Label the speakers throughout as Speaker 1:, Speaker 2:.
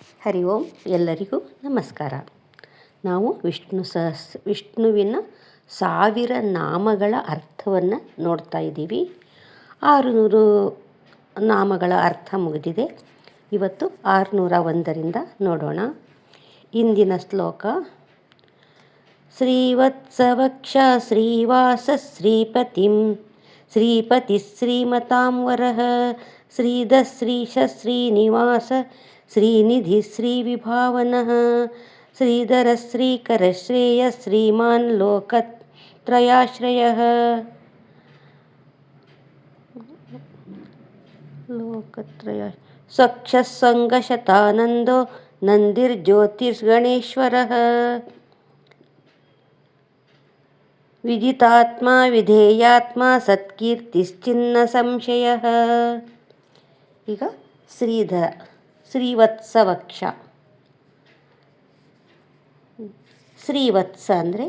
Speaker 1: ಹರಿ ಓಂ ಎಲ್ಲರಿಗೂ ನಮಸ್ಕಾರ. ನಾವು ವಿಷ್ಣು ಸಹಸ್, ವಿಷ್ಣುವಿನ ಸಾವಿರ ನಾಮಗಳ ಅರ್ಥವನ್ನು ನೋಡ್ತಾ ಇದ್ದೀವಿ. ಆರುನೂರು ನಾಮಗಳ ಅರ್ಥ ಮುಗಿದಿದೆ. ಇವತ್ತು ಆರುನೂರ ಒಂದರಿಂದ ನೋಡೋಣ. ಇಂದಿನ ಶ್ಲೋಕ, ಶ್ರೀವತ್ಸವಕ್ಷ ಶ್ರೀವಾಸ ಶ್ರೀಪತಿಂ, ಶ್ರೀಪತಿ ಶ್ರೀಮತಾಂ ವರಃ ಶ್ರೀಧ ಶ್ರೀಶ ಶ್ರೀನಿವಾಸ ಶ್ರೀನಿಧಿ ಶ್ರೀವಿಭಾವನಃ ಶ್ರೀಧರ ಶ್ರೀಕರ ಶ್ರೇಯ ಶ್ರೀಮಾನ್ ಲೋಕತ್ರಯಾಶ್ರಯ ಲೋಕತ್ರಯ ಸ್ವಕ್ಷಸಂಗಶತಾನಂದೋ ನಂದಿರ್ಜ್ಯೋತಿರ್ಗಣೇಶ್ವರः ವಿದಿತಾತ್ಮ ವಿಧೇಯಾತ್ಮ ಸತ್ಕೀರ್ತಿಶ್ಚಿನ್ನ ಸಂಶಯ ಈಗ ಶ್ರೀಧರ ಶ್ರೀವತ್ಸವಕ್ಷ. ಶ್ರೀವತ್ಸ ಅಂದರೆ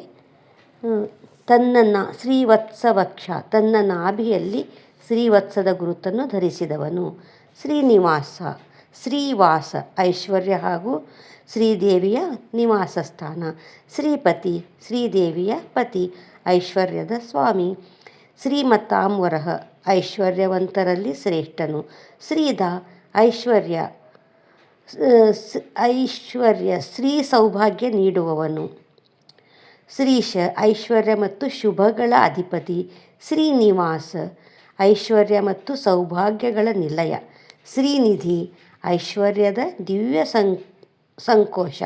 Speaker 1: ತನ್ನನ್ನು ಶ್ರೀವತ್ಸವಕ್ಷ ತನ್ನ ನಾಭಿಯಲ್ಲಿ ಶ್ರೀವತ್ಸದ ಗುರುತನ್ನು ಧರಿಸಿದವನು. ಶ್ರೀನಿವಾಸ, ಶ್ರೀವಾಸ ಐಶ್ವರ್ಯ ಹಾಗೂ ಶ್ರೀದೇವಿಯ ನಿವಾಸ ಸ್ಥಾನ ಶ್ರೀಪತಿ, ಶ್ರೀದೇವಿಯ ಪತಿ ಐಶ್ವರ್ಯದ ಸ್ವಾಮಿ. ಶ್ರೀಮತಾಂವರಹ ಐಶ್ವರ್ಯವಂತರಲ್ಲಿ ಶ್ರೇಷ್ಠನು. ಶ್ರೀಧ ಐಶ್ವರ್ಯ ಐಶ್ವರ್ಯ ಶ್ರೀ ಸೌಭಾಗ್ಯ ನೀಡುವವನು. ಶ್ರೀಶ, ಐಶ್ವರ್ಯ ಮತ್ತು ಶುಭಗಳ ಅಧಿಪತಿ. ಶ್ರೀನಿವಾಸ, ಐಶ್ವರ್ಯ ಮತ್ತು ಸೌಭಾಗ್ಯಗಳ ನಿಲಯ. ಶ್ರೀನಿಧಿ, ಐಶ್ವರ್ಯದ ದಿವ್ಯ ಸಂ, ಸಂಕೋಶ.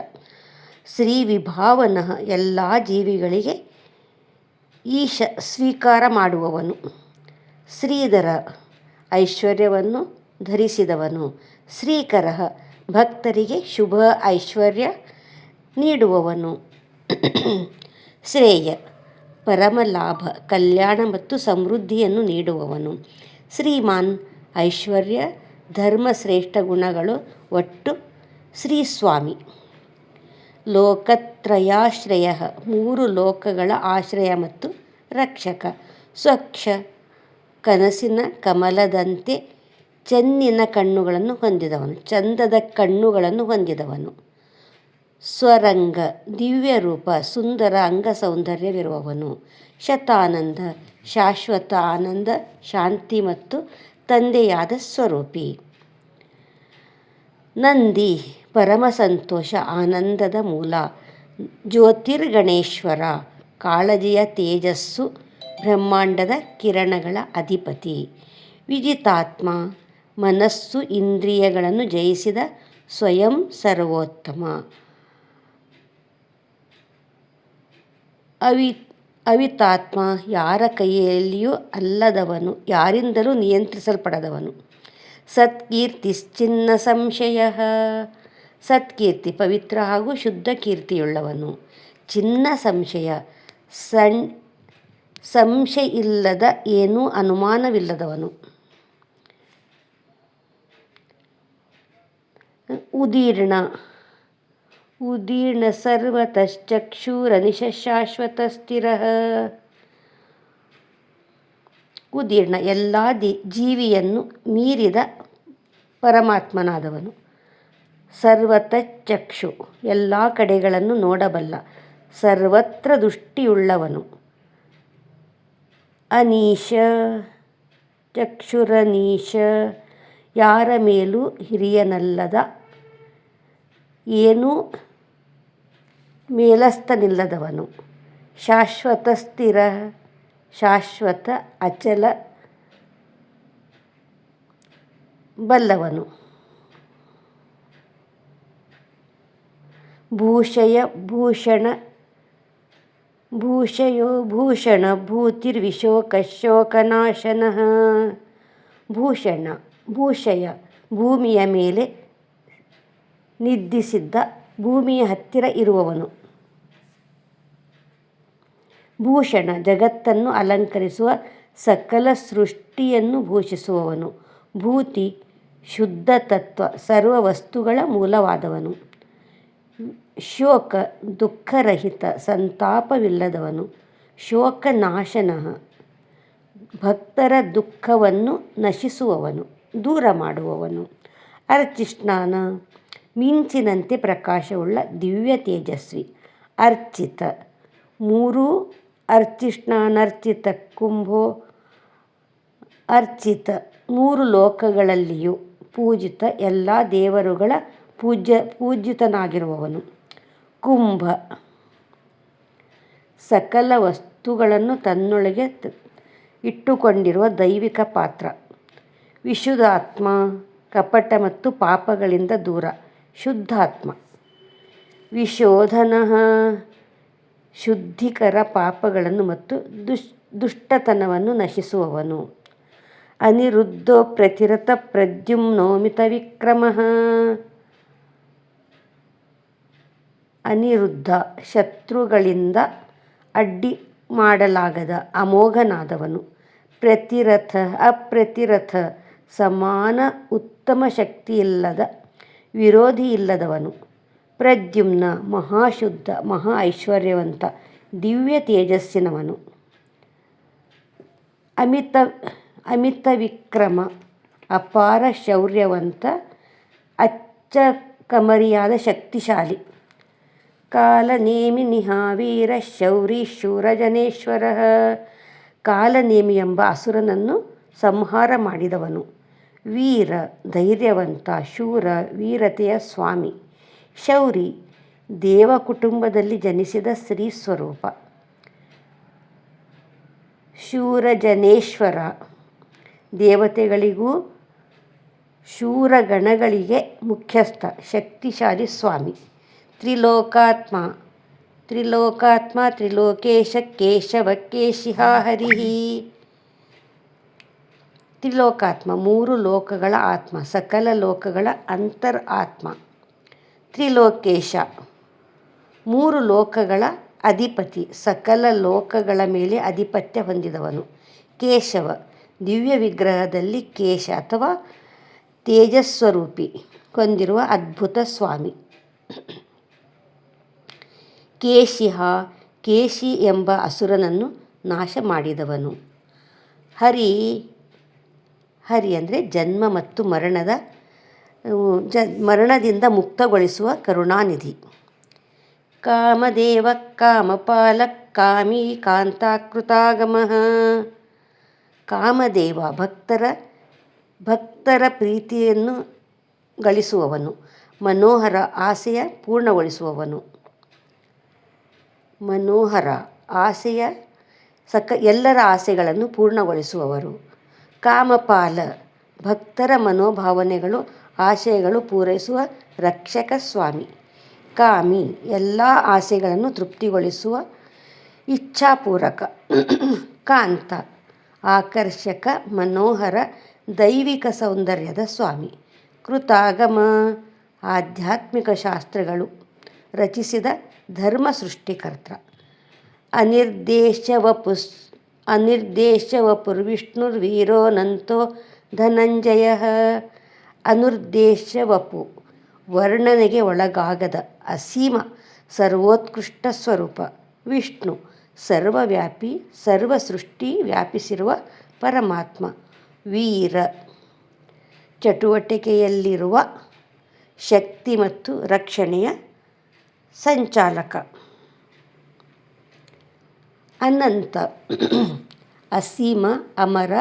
Speaker 1: ಶ್ರೀ ವಿಭಾವನ ಎಲ್ಲ ಜೀವಿಗಳಿಗೆ ಈಶ, ಸ್ವೀಕಾರ ಮಾಡುವವನು. ಶ್ರೀಧರ, ಐಶ್ವರ್ಯವನ್ನು ಧರಿಸಿದವನು. ಶ್ರೀಕರ ಭಕ್ತರಿಗೆ ಶುಭ ಐಶ್ವರ್ಯ ನೀಡುವವನು. ಶ್ರೇಯ, ಪರಮ ಲಾಭ, ಕಲ್ಯಾಣ ಮತ್ತು ಸಮೃದ್ಧಿಯನ್ನು ನೀಡುವವನು. ಶ್ರೀಮಾನ್, ಐಶ್ವರ್ಯ ಧರ್ಮ ಶ್ರೇಷ್ಠ ಗುಣಗಳು ಒಟ್ಟು ಶ್ರೀ ಸ್ವಾಮಿ ಲೋಕತ್ರಯಾಶ್ರಯ, ಮೂರು ಲೋಕಗಳ ಆಶ್ರಯ ಮತ್ತು ರಕ್ಷಕ. ಸ್ವಚ್ಛ, ಕನಸಿನ ಕಮಲದಂತೆ ಚೆನ್ನಿನ ಕಣ್ಣುಗಳನ್ನು ಹೊಂದಿದವನು, ಚಂದದ ಕಣ್ಣುಗಳನ್ನು ಹೊಂದಿದವನು. ಸ್ವರಂಗ, ದಿವ್ಯ ರೂಪ, ಸುಂದರ ಅಂಗ ಸೌಂದರ್ಯವಿರುವವನು. ಶತಾನಂದ, ಶಾಶ್ವತ ಆನಂದ, ಶಾಂತಿ ಮತ್ತು ತಂದೆಯಾದ ಸ್ವರೂಪಿ. ನಂದಿ, ಪರಮ ಸಂತೋಷ, ಆನಂದದ ಮೂಲ. ಜ್ಯೋತಿರ್ಗಣೇಶ್ವರ, ಕಾಳಜಿಯ ತೇಜಸ್ಸು, ಬ್ರಹ್ಮಾಂಡದ ಕಿರಣಗಳ ಅಧಿಪತಿ. ವಿಜಿತಾತ್ಮ ಮನಸ್ಸು ಇಂದ್ರಿಯಗಳನ್ನು ಜಯಿಸಿದ ಸ್ವಯಂ ಸರ್ವೋತ್ತಮ. ಅವಿ, ಅವಿತಾತ್ಮ ಯಾರ ಕೈಯಲ್ಲಿಯೂ ಅಲ್ಲದವನು, ಯಾರಿಂದಲೂ ನಿಯಂತ್ರಿಸಲ್ಪಡದವನು. ಸತ್ಕೀರ್ತಿಶ್ಚಿನ್ನ ಸಂಶಯ. ಸತ್ಕೀರ್ತಿ ಪವಿತ್ರ ಹಾಗೂ ಶುದ್ಧ ಕೀರ್ತಿಯುಳ್ಳವನು. ಚಿನ್ನ ಸಂಶಯ, ಸಣ್, ಸಂಶಯ ಇಲ್ಲದ ಏನೂ ಅನುಮಾನವಿಲ್ಲದವನು. ಉದೀರ್ಣ. ಉದೀರ್ಣ ಸರ್ವತಶ್ಚಕ್ಷೂರನಿಶಾಶ್ವತ ಸ್ಥಿರ ಉದೀರ್ಣ ಎಲ್ಲ ದಿ ಜೀವಿಯನ್ನು ಮೀರಿದ ಪರಮಾತ್ಮನಾದವನು. ಸರ್ವತ ಚಕ್ಷು ಎಲ್ಲ ಕಡೆಗಳನ್ನು ನೋಡಬಲ್ಲ, ಸರ್ವತ್ರ ದೃಷ್ಟಿಯುಳ್ಳವನು. ಅನೀಶ, ಚಕ್ಷುರನೀಶ, ಯಾರ ಮೇಲೂ ಹಿರಿಯನಲ್ಲದ ಏನೂ ಮೇಲಸ್ಥನಿಲ್ಲದವನು ಶಾಶ್ವತ ಸ್ಥಿರ, ಶಾಶ್ವತ ಅಚಲ ಬಲ್ಲವನು. ಭೂಷಯ ಭೂಷಣ, ಭೂಷಯೋ ಭೂಷಣ ಭೂತಿರ್ವಿಶೋಕ ಶೋಕನಾಶನ ಭೂಷಣ, ಭೂಷಯ ಭೂಮಿಯ ಮೇಲೆ ನಿದ್ದಿಸಿದ್ದ ಭೂಮಿಯ ಹತ್ತಿರ ಇರುವವನು. ಭೂಷಣ ಜಗತ್ತನ್ನು ಅಲಂಕರಿಸುವ ಸಕಲ ಸೃಷ್ಟಿಯನ್ನು ಭೂಷಿಸುವವನು. ಭೂತಿ ಶುದ್ಧ ತತ್ವ, ಸರ್ವ ವಸ್ತುಗಳ ಮೂಲವಾದವನು. ಶೋಕ ದುಃಖರಹಿತ ಸಂತಾಪವಿಲ್ಲದವನು. ಶೋಕ ನಾಶನ ಭಕ್ತರ ದುಃಖವನ್ನು ನಶಿಸುವವನು, ದೂರ ಮಾಡುವವನು. ಅರ್ಚಿಸ್ನಾನ ಮಿಂಚಿನಂತೆ ಪ್ರಕಾಶವುಳ್ಳ ದಿವ್ಯ ತೇಜಸ್ವಿ, ಅರ್ಚಿತ. ಮೂರು, ಅರ್ಚಿಷ್ಣಾನರ್ಚಿತ ಕುಂಭೋ, ಅರ್ಚಿತ. ಮೂರು ಲೋಕಗಳಲ್ಲಿಯೂ ಪೂಜಿತ ಎಲ್ಲ ದೇವರುಗಳ ಪೂಜ್ಯ, ಪೂಜಿತನಾಗಿರುವವನು. ಕುಂಭ. ಸಕಲ ವಸ್ತುಗಳನ್ನು ತನ್ನೊಳಗೆ ಇಟ್ಟುಕೊಂಡಿರುವ ದೈವಿಕ ಪಾತ್ರ. ವಿಶುದ್ಧಾತ್ಮ, ಕಪಟ ಮತ್ತು ಪಾಪಗಳಿಂದ ದೂರ. ಶುದ್ಧಾತ್ಮ. ವಿಶೋಧನ ಶುದ್ಧಿಕರ ಪಾಪಗಳನ್ನು ಮತ್ತು ದುಷ್, ದುಷ್ಟತನವನ್ನು ನಶಿಸುವವನು. ಅನಿರುದ್ಧೋ ಪ್ರತಿರಥ ಪ್ರದ್ಯುಮ್ನೋಮಿತ ವಿಕ್ರಮ. ಅನಿರುದ್ಧ ಶತ್ರುಗಳಿಂದ ಅಡ್ಡಿ ಮಾಡಲಾಗದ ಅಮೋಘನಾದವನು. ಪ್ರತಿರಥ ಅಪ್ರತಿರಥ ಸಮಾನ ಉತ್ತಮ ಶಕ್ತಿಯಿಲ್ಲದ ವಿರೋಧಿಯಿಲ್ಲದವನು ಪ್ರದ್ಯುಮ್ನ ಮಹಾಶುದ್ಧ, ಮಹಾ ಐಶ್ವರ್ಯವಂತ, ದಿವ್ಯ ತೇಜಸ್ಸಿನವನು. ಅಮಿತ ಅಮಿತ ವಿಕ್ರಮ ಅಪಾರ ಶೌರ್ಯವಂತ ಅಚ್ಚ ಕಮರಿಯಾದ ಶಕ್ತಿಶಾಲಿ. ಕಾಲನೇಮಿ ನಿಹಾವೀರ ಶೌರಿ ಶೂರಜನೇಶ್ವರ. ಕಾಲನೇಮಿ ಎಂಬ ಅಸುರನನ್ನು ಸಂಹಾರ ಮಾಡಿದವನು. ವೀರ, ಧೈರ್ಯವಂತ, ಶೂರ, ವೀರತೆಯ ಸ್ವಾಮಿ. ಶೌರಿ, ದೇವ ಕುಟುಂಬದಲ್ಲಿ ಜನಿಸಿದ ಸ್ತ್ರೀ ಸ್ವರೂಪ. ಶೂರಜನೇಶ್ವರ, ದೇವತೆಗಳಿಗೂ ಶೂರಗಣಗಳಿಗೆ ಮುಖ್ಯಸ್ಥ, ಶಕ್ತಿಶಾಲಿ ಸ್ವಾಮಿ. ತ್ರಿಲೋಕಾತ್ಮ ತ್ರಿಲೋಕಾತ್ಮ, ತ್ರಿಲೋಕೇಶ, ಕೇಶವ, ಕೇಶಿಹ ಹರಿ ತ್ರಿಲೋಕಾತ್ಮ, ಮೂರು ಲೋಕಗಳ ಆತ್ಮ, ಸಕಲ ಲೋಕಗಳ ಅಂತರ್ ಆತ್ಮ ತ್ರಿಲೋಕೇಶ, ಮೂರು ಲೋಕಗಳ ಅಧಿಪತಿ, ಸಕಲ ಲೋಕಗಳ ಮೇಲೆ ಅಧಿಪತ್ಯ ಹೊಂದಿದವನು. ಕೇಶವ, ದಿವ್ಯ ವಿಗ್ರಹದಲ್ಲಿ ಕೇಶ ಅಥವಾ ತೇಜಸ್ವರೂಪಿ ಹೊಂದಿರುವ ಅದ್ಭುತ ಸ್ವಾಮಿ. ಕೇಶಿಹ, ಕೇಶಿ ಎಂಬ ಅಸುರನನ್ನು ನಾಶ ಮಾಡಿದವನು ಹರಿ ಹರಿ ಅಂದರೆ ಜನ್ಮ ಮತ್ತು ಮರಣದ ಜ, ಮರಣದಿಂದ ಮುಕ್ತಗೊಳಿಸುವ ಕರುಣಾನಿಧಿ. ಕಾಮದೇವ, ಕಾಮಪಾಲ, ಕಾಮಿ, ಕಾಂತಾಕೃತಾಗಮ. ಕಾಮದೇವ ಭಕ್ತರ ಭಕ್ತರ ಪ್ರೀತಿಯನ್ನು ಗಳಿಸುವವನು. ಮನೋಹರ ಆಸೆಯ ಪೂರ್ಣಗೊಳಿಸುವವನು. ಮನೋಹರ ಆಸೆಯ ಸಕ, ಎಲ್ಲರ ಆಸೆಗಳನ್ನು ಪೂರ್ಣಗೊಳಿಸುವವರು. ಕಾಮಪಾಲ. ಭಕ್ತರ ಮನೋಭಾವನೆಗಳು, ಆಶಯಗಳು ಪೂರೈಸುವ ರಕ್ಷಕ ಸ್ವಾಮಿ. ಕಾಮಿ ಎಲ್ಲ ಆಸೆಗಳನ್ನು ತೃಪ್ತಿಗೊಳಿಸುವ ಇಚ್ಛಾಪೂರಕ. ಕಾಂತ ಆಕರ್ಷಕ, ಮನೋಹರ, ದೈವಿಕ ಸೌಂದರ್ಯದ ಸ್ವಾಮಿ. ಕೃತಾಗಮ ಆಧ್ಯಾತ್ಮಿಕ ಶಾಸ್ತ್ರಗಳು ರಚಿಸಿದ ಧರ್ಮ ಸೃಷ್ಟಿಕರ್ತ. ಅನಿರ್ದೇಶವಪುಸ್ ಅನಿರ್ದೇಶವಪುರ್ವಿಷ್ಣುರ್ವೀರೋನಂತೋ ಧನಂಜಯ. ಅನುರ್ದೇಶವಪು ವರ್ಣನೆಗೆ ಒಳಗಾಗದ ಅಸೀಮ ಸರ್ವೋತ್ಕೃಷ್ಟ ಸ್ವರೂಪ ವಿಷ್ಣು ಸರ್ವವ್ಯಾಪಿ ಸರ್ವ ಸೃಷ್ಟಿ ವ್ಯಾಪಿಸಿರುವ ಪರಮಾತ್ಮ ವೀರ. ಚಟುವಟಿಕೆಯಲ್ಲಿರುವ ಶಕ್ತಿ ಮತ್ತು ರಕ್ಷಣೆಯ ಸಂಚಾಲಕ. ಅನಂತ, ಅಸೀಮ, ಅಮರ,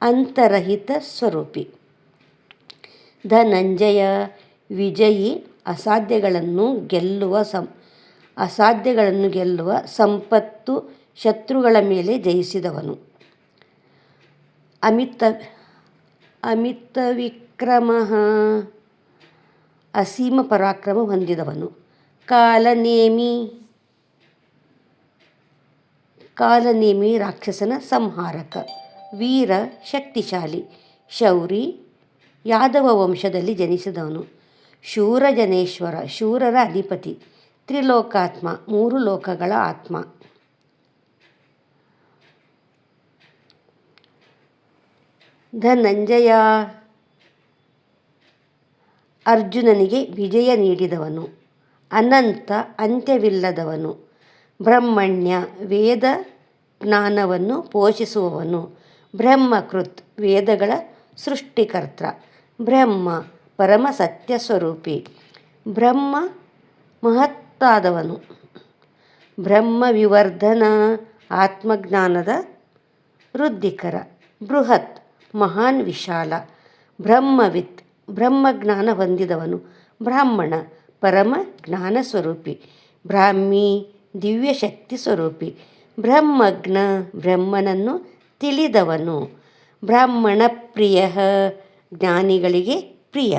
Speaker 1: ಅಂತರಹಿತ ಸ್ವರೂಪಿ. ಧನಂಜಯ, ವಿಜಯಿ, ಅಸಾಧ್ಯಗಳನ್ನು ಗೆಲ್ಲುವ ಸಂ, ಅಸಾಧ್ಯಗಳನ್ನು ಗೆಲ್ಲುವ ಸಂಪತ್ತು ಶತ್ರುಗಳ ಮೇಲೆ ಜಯಿಸಿದವನು. ಅಮಿತ ಅಮಿತ ವಿಕ್ರಮ, ಅಸೀಮ ಪರಾಕ್ರಮ ಹೊಂದಿದವನು. ಕಾಲನೇಮಿ ಕಾಲನೇಮಿ ರಾಕ್ಷಸನ ಸಂಹಾರಕ. ವೀರ, ಶಕ್ತಿಶಾಲಿ, ಶೌರಿ, ಯಾದವ ವಂಶದಲ್ಲಿ ಜನಿಸಿದವನು. ಶೂರಜನೇಶ್ವರ, ಶೂರರ ಅಧಿಪತಿ, ತ್ರಿಲೋಕಾತ್ಮ, ಮೂರು ಲೋಕಗಳ ಆತ್ಮ. ಧನಂಜಯ ಅರ್ಜುನನಿಗೆ ವಿಜಯ ನೀಡಿದವನು. ಅನಂತ ಅಂತ್ಯವಿಲ್ಲದವನು. ಬ್ರಹ್ಮಣ್ಯ ವೇದ ಜ್ಞಾನವನ್ನು ಪೋಷಿಸುವವನು. ಬ್ರಹ್ಮಕೃತ್ ವೇದಗಳ ಸೃಷ್ಟಿಕರ್ತ. ಬ್ರಹ್ಮ ಪರಮ ಸತ್ಯ ಸ್ವರೂಪಿ ಬ್ರಹ್ಮ ಮಹತ್ತಾದವನು. ಬ್ರಹ್ಮ ವಿವರ್ಧನ ಆತ್ಮಜ್ಞಾನದ ವೃದ್ಧಿಕರ. ಬೃಹತ್ ಮಹಾನ್ ವಿಶಾಲ. ಬ್ರಹ್ಮವಿತ್ ಬ್ರಹ್ಮಜ್ಞಾನ ಹೊಂದಿದವನು. ಬ್ರಾಹ್ಮಣ ಪರಮ ಜ್ಞಾನ ಸ್ವರೂಪಿ ಬ್ರಾಹ್ಮಿ ದಿವ್ಯಶಕ್ತಿ ಸ್ವರೂಪಿ. ಬ್ರಹ್ಮಜ್ಞ ಬ್ರಹ್ಮನನ್ನು ತಿಳಿದವನು. ಬ್ರಾಹ್ಮಣ ಪ್ರಿಯ ಜ್ಞಾನಿಗಳಿಗೆ ಪ್ರಿಯ.